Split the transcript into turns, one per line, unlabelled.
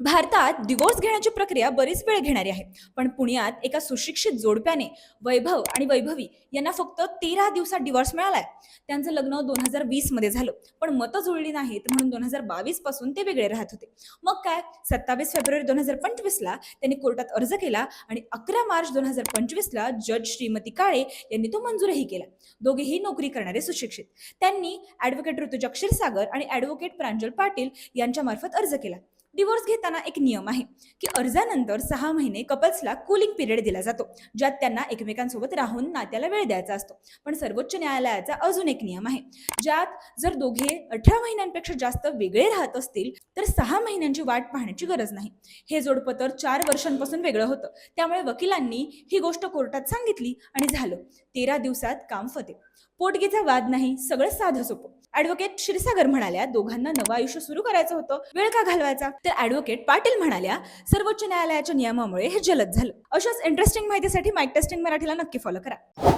भारतात डिवोर्स घेण्याची प्रक्रिया बरीच वेळ घेणारी आहे. पण पुण्यात एका सुशिक्षित जोडप्याने वैभव आणि वैभवी यांना फक्त तेरा दिवसात डिवोर्स मिळालाय. त्यांचं लग्न दोन हजार वीसमध्ये झालं. पण मतं जुळली नाहीत म्हणून दोन हजार बावीसपासून ते वेगळे राहत होते. मग काय? सत्तावीस फेब्रुवारी दोन हजार पंचवीसला त्यांनी कोर्टात अर्ज केला आणि अकरा मार्च दोन हजार पंचवीसला जज श्रीमती काळे यांनी तो मंजूरही केला. दोघेही नोकरी करणारे सुशिक्षित. त्यांनी ॲडव्होकेट ऋतुजा क्षीरसागर आणि ॲडव्होकेट प्रांजल पाटील यांच्यामार्फत अर्ज केला. डिवोर्स घेताना एक नियम आहे की अर्जानंतर सहा महिने कपल्सला कुलिंग पिरियड दिला जातो ज्यात त्यांना एकमेकांसोबत राहून नात्याला वेळ द्यायचा असतो. पण सर्वोच्च न्यायालयाचा अजून एक नियम आहे ज्यात जर दोघे अठरा महिन्यांपेक्षा जास्त वेगळे राहत असतील तर सहा महिन्यांची वाट पाहण्याची गरज नाही. हे जोडपं तर चार वर्षांपासून वेगळं होतं. त्यामुळे वकिलांनी ही गोष्ट कोर्टात सांगितली आणि झालं. तेरा दिवसात काम फते. पोटगीचा वाद नाही सगळं साधं सोपं. ऍडव्होकेट क्षीरसागर म्हणाल्या दोघांना नवं आयुष्य सुरू करायचं होतं. वेळ का घालवायचा? तर ॲडव्होकेट पाटील म्हणाल्या सर्वोच्च न्यायालयाच्या नियमामुळे हे जलद झालं. अशाच इंटरेस्टिंग माहितीसाठी माईक टेस्टिंग मराठीला नक्की फॉलो करा.